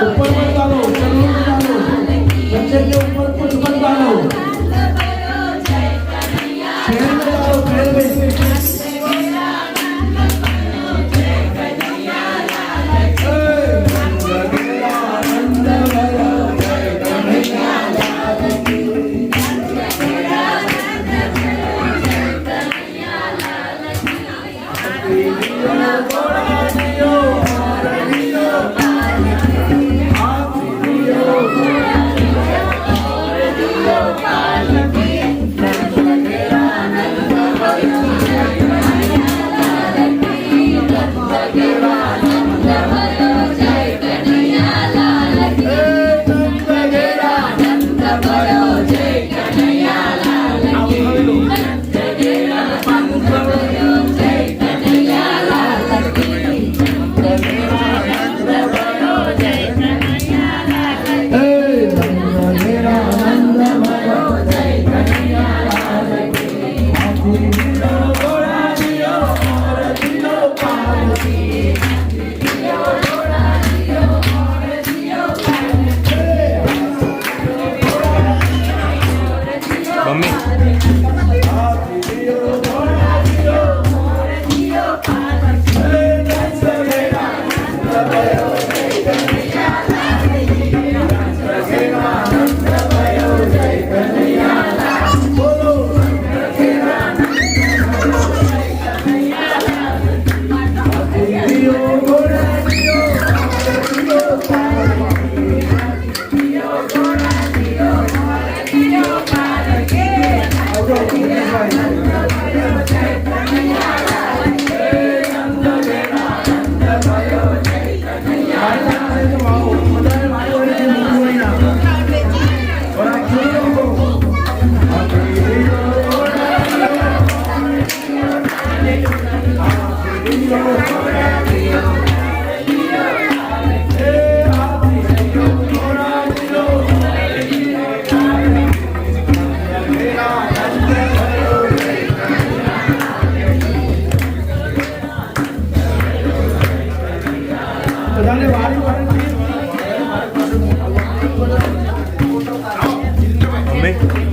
不管走到哪里。you. me?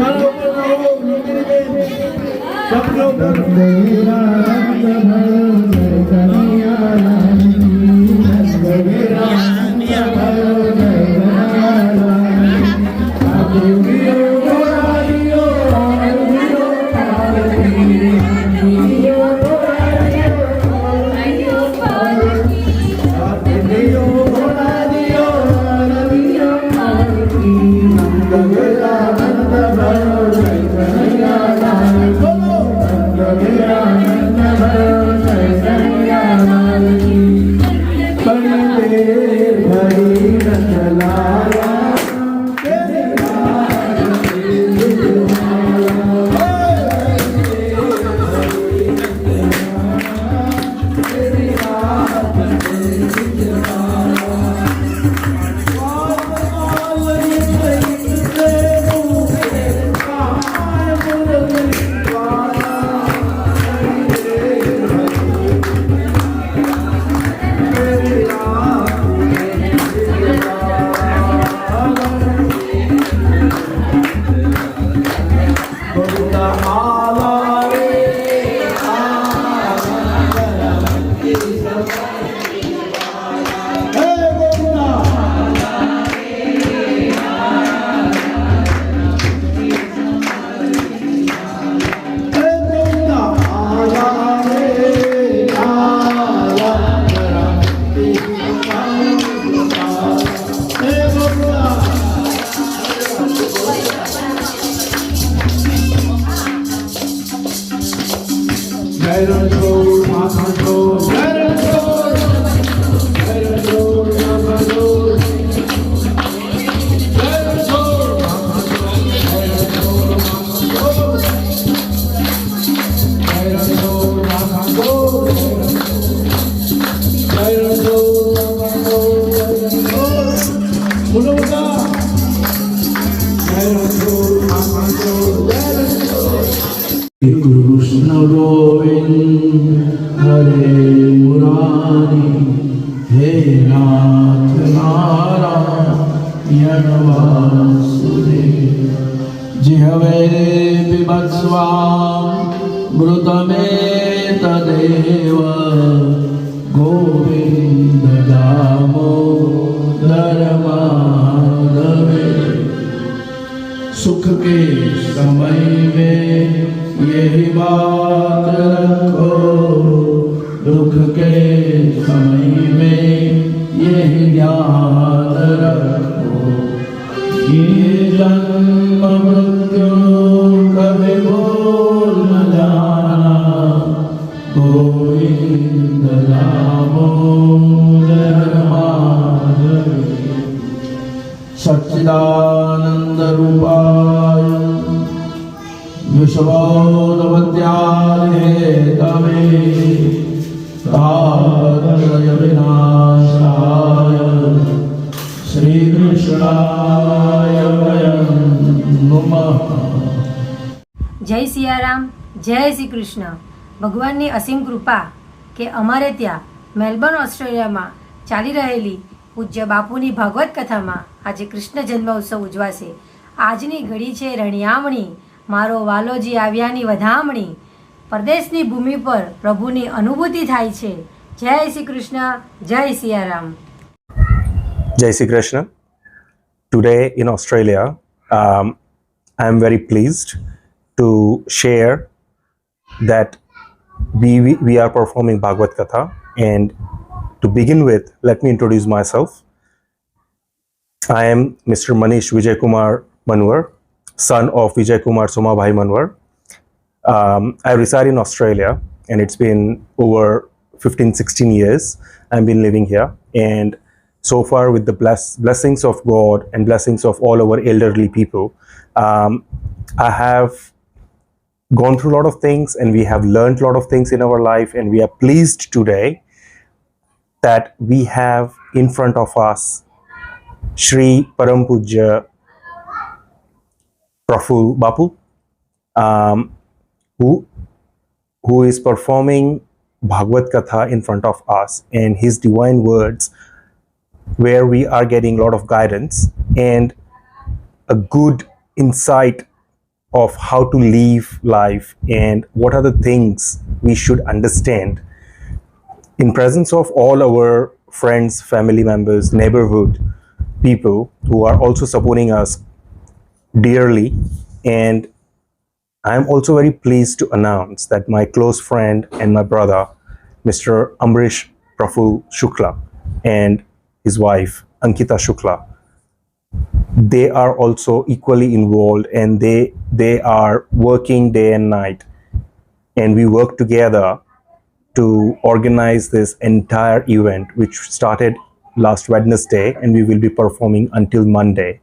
Thank you. Jai Krishna Govind Hare सुख के समय में यही बात रखो। दुख के समय में यही ध्यान रखो। જય સિયારામ જય શ્રી કૃષ્ણ. ભગવાનની અસીમ કૃપા કે અમારે ત્યાં મેલબર્ન ઓસ્ટ્રેલિયામાં ચાલી રહેલી પૂજ્ય બાપુની ભાગવત કથામાં આજે કૃષ્ણ જન્મ ઉત્સવ ઉજવાશે. આજની ઘડી છે રણિયામણી. મારો વાલોજી આવ્યાની વધામણી. પરદેશની ભૂમિ પર પ્રભુની અનુભૂતિ થાય છે. જય શ્રી કૃષ્ણ જય સિયારામ. જય Shri Krishna. Today in Australia, um, I am very pleased to share that we, we, are performing Bhagavad Katha. And to begin with, let me introduce myself. I am Mr. Manish Vijay Kumar Manwar, son of Vijay Kumar Somabhai Manwar. Um, I reside in Australia and it's been over 15, 16 years I've been living here. And so far, with the bless, blessings of God and blessings of all our elderly people, um, I have gone through a lot of things and we have learned a lot of things in our life. And we are pleased today that we have in front of us Sri Param Pujya Praful Bapu, um, who who is performing Bhagavad Katha in front of us and his divine words, where we are getting a lot of guidance and a good insight of how to live life and what are the things we should understand in presence of all our friends family members neighborhood people who are also supporting us dearly. And i'm also very pleased to announce that my close friend and my brother mr amrish praful shukla and his wife ankita shukla. They are also equally involved and they they are working day and night. And we work together to organize this entire event which started last wednesday and we will be performing until monday.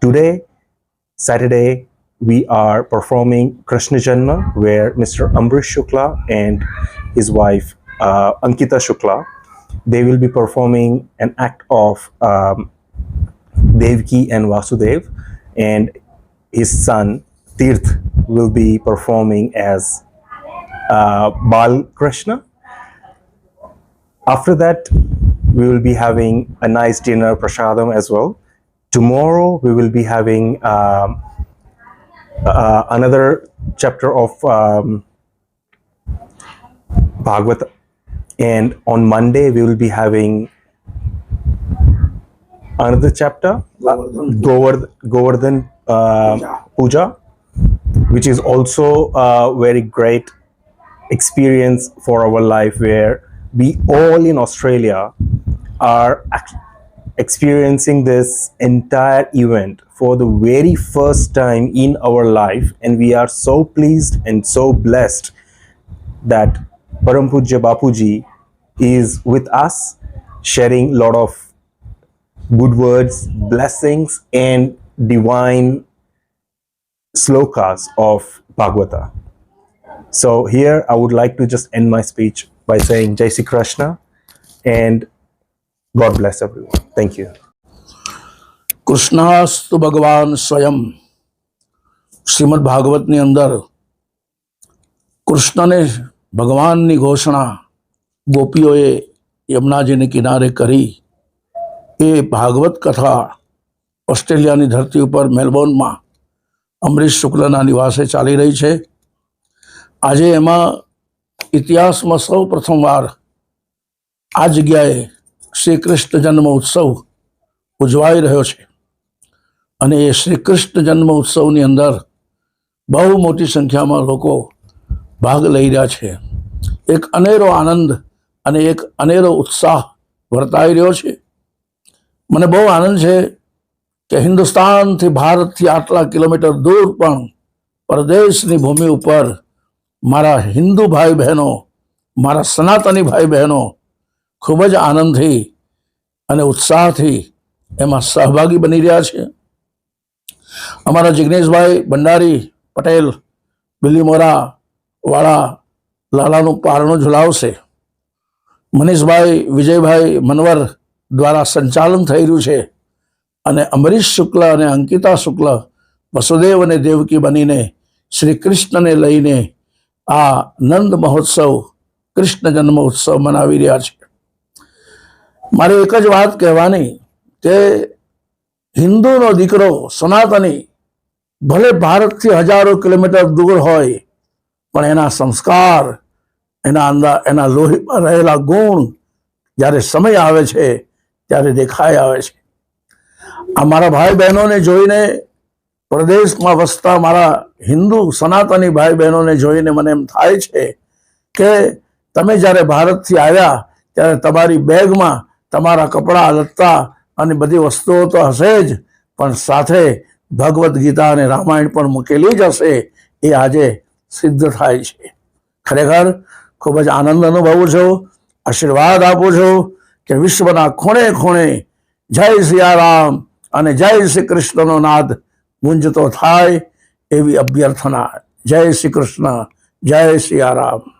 Today saturday we are performing krishna janma where mr ambrish shukla and his wife uh, ankita shukla they will be performing an act of um, Devki and Vasudev, and his son Tirth will be performing as uh, Bal Krishna. After that, we will be having a nice dinner prasadam as well. Tomorrow, we will be having um, uh, another chapter of um, Bhagavad, and on Monday, we will be having another chapter Govard- Govardhan uh, Puja, which is also a very great experience for our life where we all in Australia are experiencing this entire event for the very first time in our life. And we are so pleased and so blessed that Param Pujya Bapuji is with us sharing a lot of good words, blessings, and divine slokas of Bhagavata. So here I would like to just end my speech by saying Jai Sri Krishna and God bless everyone. Thank you. કૃષ્ણાસ્તુ ભગવાન સ્વયં શ્રીમદ ભાગવતની અંદર કૃષ્ણને ભગવાનની ઘોષણા ગોપીઓએ યમુનાજીને કિનારે કરી એ ભાગવત કથા ઓસ્ટ્રેલિયાની ધરતી ઉપર મેલબોર્નમાં અમરીશ શુક્લના નિવાસે ચાલી રહી છે. આજે એમાં ઇતિહાસમાં સૌ પ્રથમવાર આ જગ્યાએ શ્રી કૃષ્ણ જન્મ ઉત્સવ ઉજવાઈ રહ્યો છે અને એ શ્રી કૃષ્ણ જન્મ ઉત્સવની અંદર બહુ મોટી સંખ્યામાં લોકો ભાગ લઈ રહ્યા છે. એક અનેરો આનંદ અને એક અનેરો ઉત્સાહ વર્તાઈ રહ્યો છે. મને બહુ આનંદ છે કે હિન્દુસ્તાનથી ભારતથી આટલા કિલોમીટર દૂર પણ પરદેશની ભૂમિ ઉપર મારા હિન્દુ ભાઈ બહેનો, મારા સનાતની ભાઈ બહેનો ખૂબ જ આનંદથી અને ઉત્સાહથી એમાં સહભાગી બની રહ્યા છે. અમારા જિગ્નેશભાઈ ભંડારી પટેલ બિલીમોરા વાળા લાલાનું પારણું ઝુલાવશે. મનીષભાઈ, વિજયભાઈ મનવર દ્વારા સંચાલન થઈ રહ્યું છે અને અમરીશ શુક્લ અને અંકિતા શુક્લ, વસુદેવ અને દેવકી બનીને શ્રી કૃષ્ણને લઈને આ નંદ મહોત્સવ, કૃષ્ણ જન્મ ઉત્સવ મનાવી રહ્યા છે. મારે એક જ વાત કહેવાની કે હિન્દુનો દીકરો સનાતની, ભલે ભારતથી હજારો કિલોમીટર દૂર હોય, પણ એના સંસ્કાર એના અંદર એના લોહીમાં રહેલા ગુણ જ્યારે સમય આવે છે, ત્યારે દેખાઈ આવે છે. આ મારા ભાઈ બહેનોને જોઈને પ્રદેશમાં વસતા મારા હિન્દુ સનાતની ભાઈ બહેનોને જોઈને મને એમ થાય છે કે તમે જ્યારે ભારતથી આવ્યા, ત્યારે તમારી બેગમાં તમારા કપડાં, લત્તા અને બધી વસ્તુઓ તો હશે જ, પણ સાથે ભગવદ્ ગીતા અને રામાયણ પણ મૂકેલી જ હશે. એ આજે સિદ્ધ થાય છે. ખરેખર ખૂબ જ આનંદ અનુભવું છું, આશીર્વાદ આપું છું કે વિશ્વના ખૂણે ખૂણે જય સિયારામ અને જય શ્રી કૃષ્ણનો નાદ ગુંજતો થાય એવી અભ્યર્થના. જય શ્રી કૃષ્ણ, જય સિયારામ